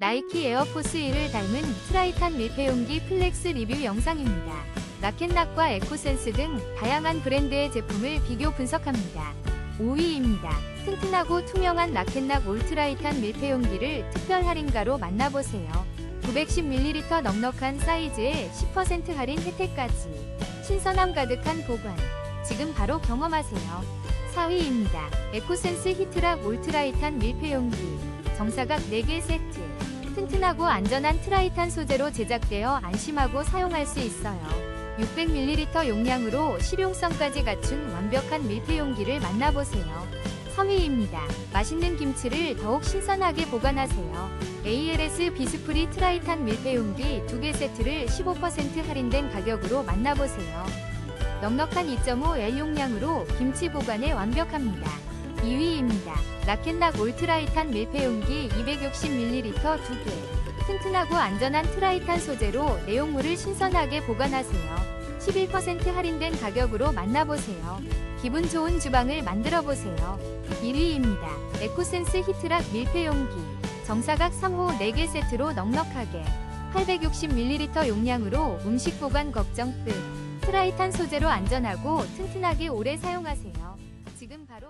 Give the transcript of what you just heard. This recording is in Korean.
나이키 에어포스 1을 닮은 트라이탄 밀폐용기 플렉스 리뷰 영상입니다. 라켓락과 에코센스 등 다양한 브랜드의 제품을 비교 분석합니다. 5위입니다. 튼튼하고 투명한 라켓락 울트라이탄 밀폐용기를 특별 할인가로 만나보세요. 910ml 넉넉한 사이즈에 10% 할인 혜택까지. 신선함 가득한 보관. 지금 바로 경험하세요. 4위입니다. 에코센스 히트락 울트라이탄 밀폐용기. 정사각 4개 세트. 튼튼하고 안전한 트라이탄 소재로 제작되어 안심하고 사용할 수 있어요. 600ml 용량으로 실용성까지 갖춘 완벽한 밀폐용기를 만나보세요. 3위입니다. 맛있는 김치를 더욱 신선하게 보관하세요. ALS 비스프리 트라이탄 밀폐용기 2개 세트를 15% 할인된 가격으로 만나보세요. 넉넉한 2.5L 용량으로 김치 보관에 완벽합니다. 2위입니다. 라켓락 울트라이탄 밀폐용기 260ml 2개. 튼튼하고 안전한 트라이탄 소재로 내용물을 신선하게 보관하세요. 11% 할인된 가격으로 만나보세요. 기분 좋은 주방을 만들어 보세요. 1위입니다. 에코센스 히트락 밀폐 용기. 정사각 3호 4개 세트로 넉넉하게 860ml 용량으로 음식 보관 걱정 끝. 트라이탄 소재로 안전하고 튼튼하게 오래 사용하세요. 지금 바로